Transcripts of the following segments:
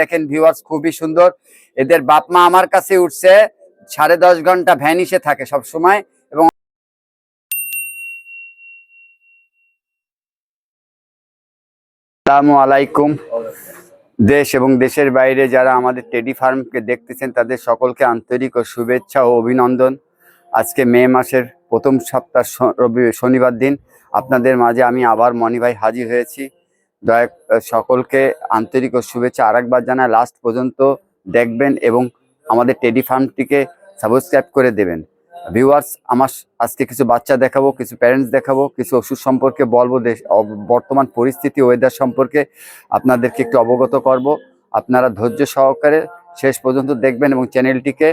দেখেন ভিউয়ার্স খুবই সুন্দর। এদের বাপ মা আমার কাছে উঠছে, সাড়ে দশ ঘণ্টা ভ্যানিসে থাকে সব সময় এবং আসসালামু আলাইকুম। দেশ এবং দেশের বাইরে যারা আমাদের টেডি ফার্মকে দেখতেছেন, তাদের সকলকে আন্তরিক ও শুভেচ্ছা ও অভিনন্দন। আজকে মে মাসের প্রথম সপ্তাহ শনিবার দিন। আপনাদের মাঝে আমি আবার মনি ভাই হাজির হয়েছি। দয়া সকলকে আন্তরিক ও শুভেচ্ছা। আরেকবার জানায় লাস্ট পর্যন্ত দেখবেন এবং আমাদের টেডি ফার্মটিকে সাবস্ক্রাইব করে দেবেন। ভিউয়ার্স আমার আজকে কিছু বাচ্চা দেখাবো, কিছু প্যারেন্টস দেখাবো, কিছু ওষুধ সম্পর্কে বলব, দেশ বর্তমান পরিস্থিতি ওয়েদার সম্পর্কে আপনাদেরকে একটু অবগত করব। আপনারা ধৈর্য সহকারে শেষ পর্যন্ত দেখবেন এবং চ্যানেলটিকে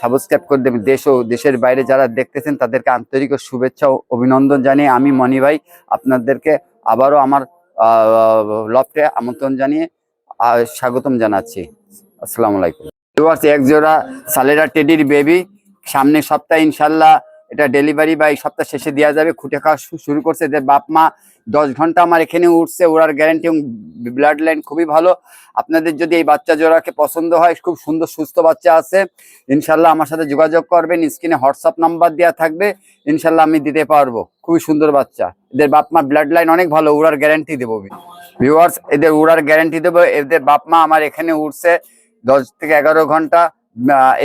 সাবস্ক্রাইব করে দেবেন। দেশ ও দেশের বাইরে যারা দেখতেছেন, তাদেরকে আন্তরিক শুভেচ্ছা ও অভিনন্দন জানিয়ে আমি মনি ভাই, আপনাদেরকে আবারও আমার লফটে আমন্ত্রণ জানিয়ে স্বাগতম জানাচ্ছি। আসসালামু আলাইকুম। ভিউয়ার্স, এক জোড়া সালেরা টেডির বেবি সামনের সপ্তাহে ইনশাল্লাহ এটা ডেলিভারি বা এই সপ্তাহ শেষে দেওয়া যাবে। খুঁটে খাওয়া শুরু করছে যে বাপ মা দশ ঘণ্টা আমার এখানে উঠছে ওরার গ্যারান্টি এবং ব্লাড লাইন খুবই ভালো। আপনাদের যদি এই বাচ্চা জোড়াকে পছন্দ হয়, খুব সুন্দর সুস্থ বাচ্চা আছে ইনশাল্লাহ আমার সাথে যোগাযোগ করবেন, স্ক্রিনে হোয়াটসঅ্যাপ নাম্বার দেওয়া থাকবে ইনশাল্লাহ আমি দিতে পারব। খুবই সুন্দর বাচ্চা। এদের বাপ মা ব্লাড লাইন অনেক ভালো, উড়ার গ্যারান্টি দেবো ভিউয়ার্স এদের উড়ার গ্যারান্টি দেবো, এদের বাপ মা আমার এখানে উঠছে দশ থেকে এগারো ঘণ্টা।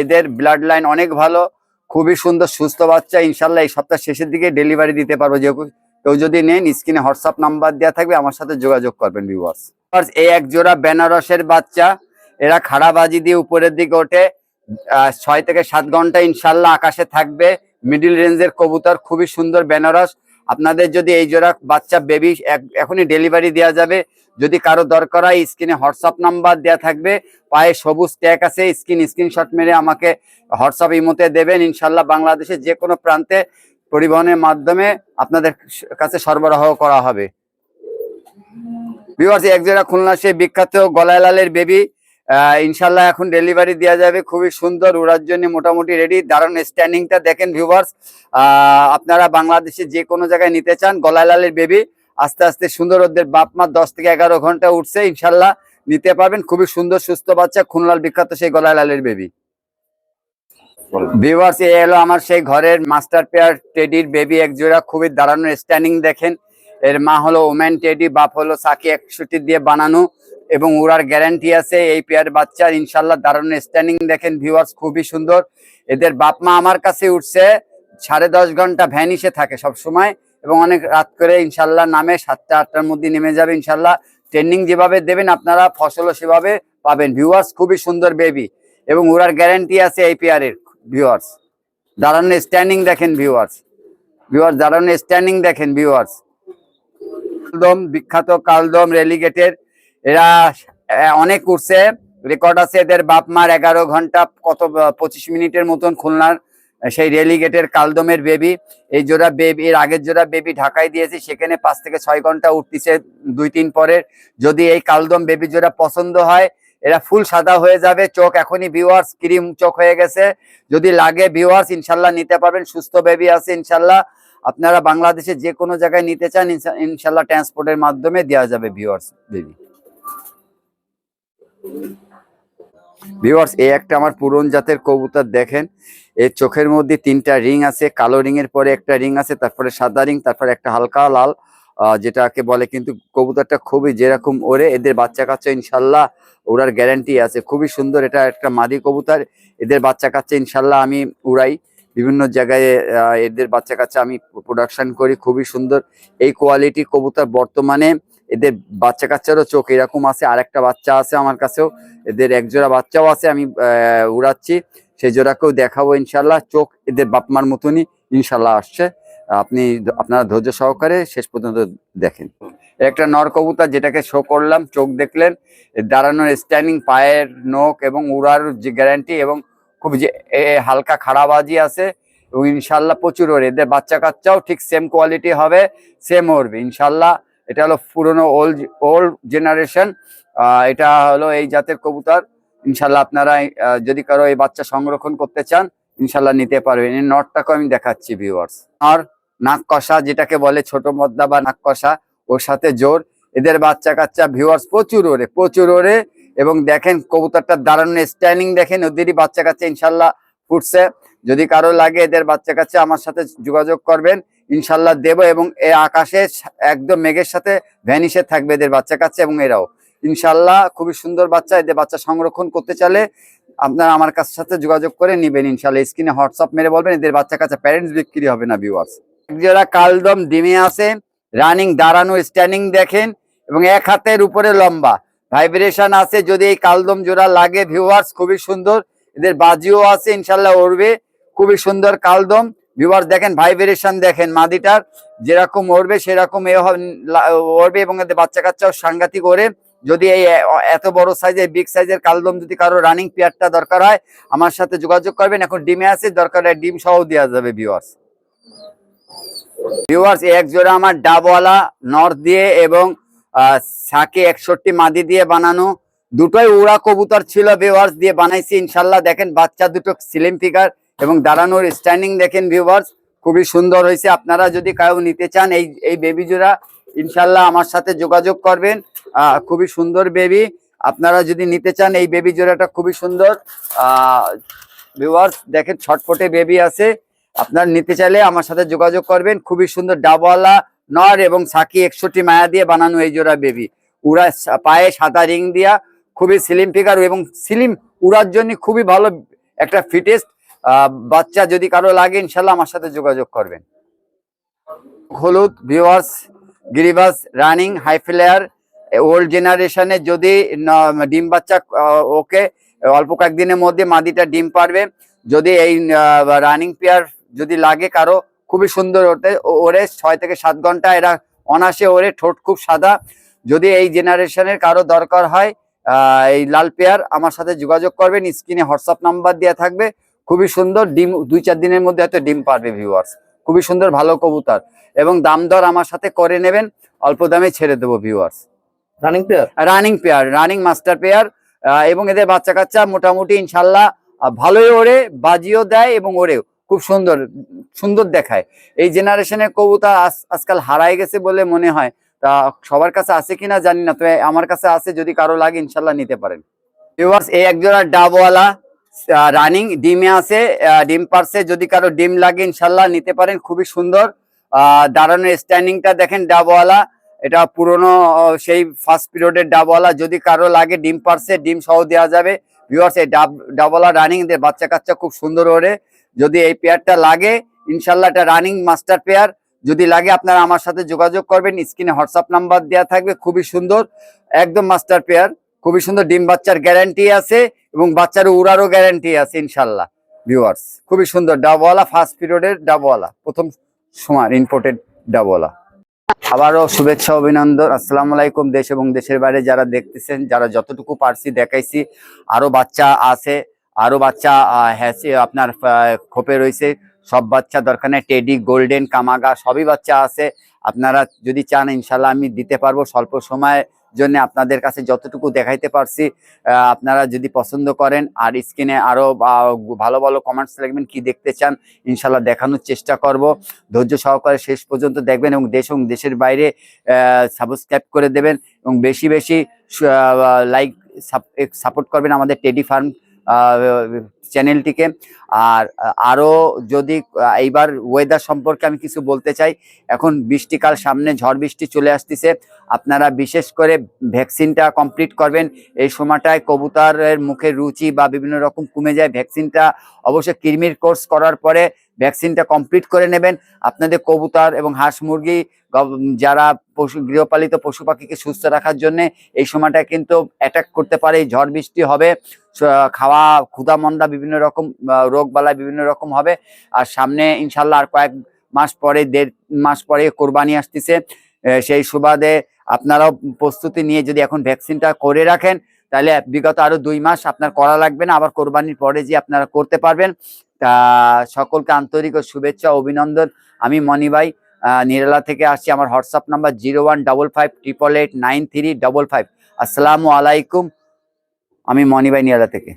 এদের ব্লাড লাইন অনেক ভালো, খুবই সুন্দর, সুস্থ বাচ্চা। ইনশাল্লাহ এই সপ্তাহ শেষের দিকে ডেলিভারি দিতে পারব যে কেউ যদি নেন, স্ক্রিনে হোয়াটসঅ্যাপ নাম্বার দেওয়া থাকবে, আমার সাথে যোগাযোগ করবেন ভিউয়ার্স এই এক জোড়া বেনারসের বাচ্চা, এরা খাড়াবাজি দিয়ে উপরের দিকে ওঠে। ছয় থেকে সাত ঘণ্টা ইনশাল্লাহ আকাশে থাকবে। মিডিল রেঞ্জের কবুতর, খুবই সুন্দর বেনারস। আপনাদের যদি এই জোড়া বাচ্চা বেবি এখনই ডেলিভারি দেওয়া যাবে। যদি কারও দরকার হয়, স্ক্রিনে হোয়াটসঅ্যাপ নাম্বার দেওয়া থাকবে। পায়ে সবুজ ট্যাগ আছে, স্ক্রিন স্ক্রিনশট মেরে আমাকে হোয়াটসঅ্যাপ ইমোতে দেবেন। ইনশাল্লাহ বাংলাদেশের যে কোনো প্রান্তে পরিবহনের মাধ্যমে আপনাদের কাছে সরবরাহ করা হবে। ভিউয়ার্স এক জোড়া খুলনা সে বিখ্যাত গলায় লালের বেবি ইনশাল্লাহ এখন ডেলিভারি দেওয়া যাবে। খুবই সুন্দর, উড়ার জন্য মোটামুটি রেডি দারুণ স্ট্যান্ডিংটা দেখেন ভিউয়ার্স আপনারা বাংলাদেশে যে কোনো জায়গায় নিতে চান গলায় লালের বেবি আস্তে আস্তে সুন্দর ওদের বাপ মা দশ থেকে এগারো ঘণ্টা উঠছে ইনশাল্লাহ নিতে পারবেন। খুবই সুন্দর, সুস্থ বাচ্চা, খুলনার বিখ্যাত সেই গলায় লালের বেবি ভিউয়ার্স এ হলো আমার সেই ঘরের মাস্টার পেয়ার টেডির বেবি এক জোড়া খুবই দাঁড়ানো স্ট্যান্ডিং দেখেন। এর মা হলো ওম্যান টেডি বাপ হলো সাকি একষট্টি দিয়ে বানানো এবং উড়ার গ্যারান্টি আছে এই পেয়ার বাচ্চার, ইনশাল্লাহ দারুণ স্ট্যান্ডিং দেখেন ভিউয়ার্স খুবই সুন্দর। এদের বাপ মা আমার কাছে উঠছে, সাড়ে দশ ঘণ্টা ভ্যানিসে থাকে সব সময় এবং অনেক রাত করে ইনশাল্লাহ নামে সাতটা আটটার মধ্যে নেমে যাবে ইনশাল্লাহ। ট্রেনিং যেভাবে দেবেন আপনারা, ফসলও সেভাবে পাবেন। ভিউয়ার্স খুবই সুন্দর বেবি এবং উড়ার গ্যারান্টি আছে এই পেয়ারের ভিউয়ার্স দারুণ স্ট্যান্ডিং দেখেন ভিউয়ার্স ভিউয়ার্স দারুণ স্ট্যান্ডিং দেখেন ভিউয়ার্স কালদম, বিখ্যাত কালদম রেলিগেটের এরা অনেক উঠছে রেকর্ড আছে এদের বাপ মার এগারো ঘণ্টা কত, পঁচিশ মিনিটের মতন খুলনার সেই রেলিগেটের কালদমের বেবি এই জোড়া বেবি এর আগের জোড়া বেবি ঢাকায় দিয়েছি, সেখানে পাঁচ থেকে ছয় ঘণ্টা উঠতেছে, দুই, তিন পরের। যদি এই কালদম বেবি জোড়া পছন্দ হয় এরা ফুল সাদা হয়ে যাবে। চোখ এখনই ভিউয়ার্স ক্রিম চোখ হয়ে গেছে। যদি লাগে ভিউয়ার্স ইনশাল্লাহ নিতে পারবেন। সুস্থ বেবি আছে, ইনশাল্লাহ। আপনারা বাংলাদেশে যে কোনো জায়গায় নিতে চান ইনশাল্লাহ ট্রান্সপোর্টের মাধ্যমে দেওয়া যাবে ভিউয়ার্স বেবি ভিউয়ার্স এই একটা আমার পুরন জাতের কবুতর দেখেন। এর চোখের মধ্যে তিনটা রিং আছে। কালো রিং এর পরে একটা রিং আছে, তারপরে সাদা রিং, তারপরে একটা হালকা লাল। যেটাকে বলে কিন্তু কবুতরটা খুবই যেরকম ওরে, এদের বাচ্চা কাচ্চা ইনশাল্লাহ ওরার গ্যারান্টি আছে। খুবই সুন্দর এটা একটা মাদি কবুতর, এদের বাচ্চা কাচ্চা ইনশাল্লাহ আমি উড়াই। বিভিন্ন জায়গায় এদের বাচ্চা কাচ্চা আমি প্রোডাকশন করি, খুবই সুন্দর। এই কোয়ালিটি কবুতর বর্তমানে এদের বাচ্চা কাচ্চারও চোখ এরকম আছে আর একটা বাচ্চা আছে আমার কাছেও, এদের এক জোড়া বাচ্চাও আছে, আমি উড়াচ্ছি। সেই জোড়াকেও দেখাবো ইনশাল্লাহ, চোখ এদের বাপমার মতনই ইনশাল্লাহ আসছে। আপনি আপনারা ধৈর্য সহকারে শেষ পর্যন্ত দেখেন। একটা নর কবুতর যেটাকে শো করলাম, চোখ দেখলেন, দাঁড়ানোর স্ট্যান্ডিং পায়ের নখ এবং উড়ার যে গ্যারান্টি এবং খুব যে হালকা খাড়াবাজি আছে, এবং ইনশাল্লাহ প্রচুর ওর। এদের বাচ্চা কাচ্চাও ঠিক সেম কোয়ালিটি হবে সেম ওরবে ইনশাল্লাহ এটা হলো পুরনো ওল্ড ওল্ড জেনারেশন এটা হলো এই জাতের কবুতর। ইনশাল্লাহ আপনারা যদি কারও এই বাচ্চা সংরক্ষণ করতে চান, ইনশাল্লাহ নিতে পারবেন। এই নটটাকে আমি দেখাচ্ছি ভিউয়ার্স আর নাক কষা যেটাকে বলে ছোট মদ্দা বা নাক কষা, ওর সাথে জোর। এদের বাচ্চা কাচ্চা ভিউয়ার্স প্রচুর ওরে প্রচুর ওরে। এবং দেখেন কবুতরটার দাঁড়ানো স্ট্যান্ডিং দেখেন, ওদেরই বাচ্চা কাচ্চা ইনশাল্লাহ ফুটছে। যদি কারও লাগে এদের বাচ্চা কাচ্চা আমার সাথে যোগাযোগ করবেন, ইনশাল্লাহ দেব এবং এ আকাশে একদম মেঘের সাথে ভ্যানিশে থাকবে এদের বাচ্চা কাচ্চা এবং এরাও। ইনশাল্লাহ খুবই সুন্দর বাচ্চা, এদের বাচ্চা সংরক্ষণ করতে চাইলে আপনারা আমার কাছ সাথে যোগাযোগ করে নিবেন ইনশাল্লাহ। স্ক্রিনে হোয়াটসঅ্যাপ মেরে বলবেন, এদের বাচ্চা কাচ্চা প্যারেন্টস বিক্রি হবে না ভিউয়ার্স যারা কালদম ডিমে আছে রানিং দাঁড়ানো স্ট্যান্ডিং দেখেন এবং এক হাতের উপরে লম্বা। ভাইব্রেশন আছে, যদি এই কালদম জোড়া লাগে ভিউয়ার্স খুবই সুন্দর। এদের বাজিও আছে, ইনশাল্লাহ উড়বে। খুবই সুন্দর কালদম। ভিউয়ার্স দেখেন ভাইব্রেশন দেখেন মাদিটার। যেরকম উড়বে, সেরকম এ উড়বে এবং এদের বাচ্চা কাচ্চাও সাংঘাতিক ওড়ে। যদি এই এত বড় সাইজের বিগ সাইজের কালদম যদি কারও রানিং পেয়ারটা দরকার হয়, আমার সাথে যোগাযোগ করবেন। এখন ডিমে আছে, দরকার হয় ডিম সহ দেওয়া যাবে ভিউয়ার্স ভিউয়ার্স এক জোড়া আমার ডাবওয়ালা নর্থ দিয়ে এবং সাকে একষট্টি মাদি দিয়ে বানানো। দুটোই উড়া কবুতর ছিল ভিউয়ার্স দিয়ে বানাইছি, ইনশাল্লাহ। দেখেন, বাচ্চা দুটো সিলিম ফিগার এবং দাঁড়ানোর স্ট্যান্ডিং দেখেন ভিউয়ার্স খুবই সুন্দর হয়েছে। আপনারা যদি কাউ নিতে চান এই এই বেবি জোড়া, ইনশাল্লাহ আমার সাথে যোগাযোগ করবেন। খুবই সুন্দর বেবি আপনারা যদি নিতে চান এই বেবি জোড়াটা, খুবই সুন্দর। ভিউয়ার্স দেখেন ছটফটে বেবি আছে। আপনার নিতে চাইলে আমার সাথে যোগাযোগ করবেন। খুবই সুন্দর ডাবওয়ালা নর এবং সাকি একষট্টি মায়া দিয়ে বানানো এই জোড়া বেবি। উড়া পায়ে সাদা রিং দিয়া, খুবই স্লিম ফিগার এবং স্লিম উড়ার জন্য খুবই ভালো একটা ফিটেস্ট বাচ্চা যদি কারও লাগে, ইনশাল্লাহ আমার সাথে যোগাযোগ করবেন। হলুদ ভিওয়ার্স গিরিবাস রানিং হাই ফ্লেয়ার ওল্ড জেনারেশনে যদি ডিম বাচ্চা ওকে, অল্প কয়েকদিনের মধ্যে মাদিটা ডিম পারবে। যদি এই রানিং পেয়ার যদি লাগে কারও খুবই সুন্দর ওতে ওরে ছয় থেকে সাত ঘণ্টা এরা অনাসে ওরে ঠোঁট খুব সাদা। যদি এই জেনারেশনের কারও দরকার হয় এই লাল পেয়ার আমার সাথে যোগাযোগ করবেন স্ক্রিনে হোয়াটসঅ্যাপ নাম্বার দেওয়া থাকবে। খুবই সুন্দর ডিম দুই চার দিনের মধ্যে হয়তো ডিম পারবে ভিউয়ার্স খুবই সুন্দর ভালো কবুতর। এবং দাম দর আমার সাথে করে নেবেন অল্প দামে ছেড়ে দেবো viewers running pair running pair running master pair এবং এদের বাচ্চা কাচ্চা মোটামুটি ইনশাল্লাহ ভালোই ওড়ে বাজিও দেয় এবং ওড়েও খুব সুন্দর সুন্দর দেখায়। এই জেনারেশনের কবুতর আজকাল হারাই গেছে বলে মনে হয়। তা সবার কাছে আছে কিনা জানি না, তবে আমার কাছে আছে, যদি কারও লাগে ইনশাল্লাহ নিতে পারেন। ভিউয়ার্স এই একজোড়া ডাবওয়ালা রানিং ডিমে আছে ডিম পারছে, যদি কারও ডিম লাগে ইনশাল্লাহ নিতে পারেন, খুবই সুন্দর। দাঁড়ানোর স্ট্যান্ডিংটা দেখেন ডাবওয়ালা। এটা পুরনো সেই ফার্স্ট পিরিয়ডের ডাবওয়ালা, যদি কারও লাগে ডিম পারছে, ডিম সহ দেওয়া যাবে। ভিউয়ার্স এই ডাব, ডাবওয়ালা রানিং দের বাচ্চা কাচ্চা খুব সুন্দর ওরে যদি এই পেয়ারটা লাগে, ইনশাল্লাহ এটা রানিং মাস্টার পেয়ার যদি লাগে, আপনারা আমার সাথে যোগাযোগ করবেন। স্ক্রিনে হোয়াটসঅ্যাপ নাম্বার দেওয়া থাকবে, খুবই সুন্দর, একদম মাস্টার পেয়ার খুবই সুন্দর, ডিম বাচ্চার গ্যারান্টি আছে এবং বাচ্চার উড়ারও গ্যারান্টি আছে, ইনশাল্লাহ। ভিউয়ার্স খুবই সুন্দর, ডাবওয়ালা ফার্স্ট পিরিয়ডের ডাবওয়ালা, প্রথম সময় ইম্পোর্টেড ডাবওয়ালা। আবারও শুভেচ্ছা, অভিনন্দন। আসসালামু আলাইকুম, দেশ এবং দেশের বাইরে যারা দেখতেছেন, যারা যতটুকু পারছি দেখাইছি। আরও বাচ্চা আছে আরও বাচ্চা হ্যাসি আপনার খোপে রয়েছে। সব বাচ্চা দরকার নেই। টেডি, গোল্ডেন, কামাগা, সবই বাচ্চা আছে। আপনারা যদি চান ইনশাল্লাহ আমি দিতে পারব স্বল্প সময়ের জন্য আপনাদের কাছে যতটুকু দেখাইতে পারছি। আপনারা যদি পছন্দ করেন, আর স্ক্রিনে আরও ভালো ভালো কমেন্টস লিখবেন কি দেখতে চান ইনশাল্লাহ দেখানোর চেষ্টা করব। ধৈর্য সহকারে শেষ পর্যন্ত দেখবেন এবং দেশ এবং দেশের বাইরে সাবস্ক্রাইব করে দেবেন। এবং বেশি বেশি লাইক সাপোর্ট করবেন আমাদের টেডি ফার্ম চ্যানেলটিকে আর আরও যদি এইবার ওয়েদার সম্পর্কে আমি কিছু বলতে চাই, এখন বৃষ্টিকাল সামনে ঝড় বৃষ্টি চলে আসতেছে। আপনারা বিশেষ করে ভ্যাকসিনটা কমপ্লিট করবেন। এই সময়টায় কবুতরের মুখে রুচি বা বিভিন্ন রকম কমে যায়। ভ্যাকসিনটা অবশ্যই কৃমির কোর্স করার পরে ভ্যাকসিনটা কমপ্লিট করে নেবেন। আপনাদের কবুতর এবং হাঁস মুরগি যারা পশু, গৃহপালিত পশু পাখিকে সুস্থ রাখার জন্য এই সময়টা কিন্তু অ্যাটাক করতে পারে ঝড় বৃষ্টি হবে খাওয়া, ক্ষুধা, মন্দা বিভিন্ন রকম রোগ বালাই বিভিন্ন রকম হবে। আর সামনে ইনশাল্লাহ আর কয়েক মাস পরে, দেড় মাস পরে কোরবানি আসতেছে সেই সুবাদে আপনারাও প্রস্তুতি নিয়ে যদি এখন ভ্যাকসিনটা করে রাখেন, তাহলে বিগত আরও দুই মাস আপনার করা লাগবে না, আবার কোরবানির পরে যে আপনারা করতে পারবেন তা সকলকে আন্তরিক ও শুভেচ্ছা, অভিনন্দন। আমি মনি ভাই নিরালা থেকে আসছি। আমার WhatsApp number zero one double five triple eight nine three double five. আসসালামু আলাইকুম। আমি মনি ভাই নিরালা থেকে।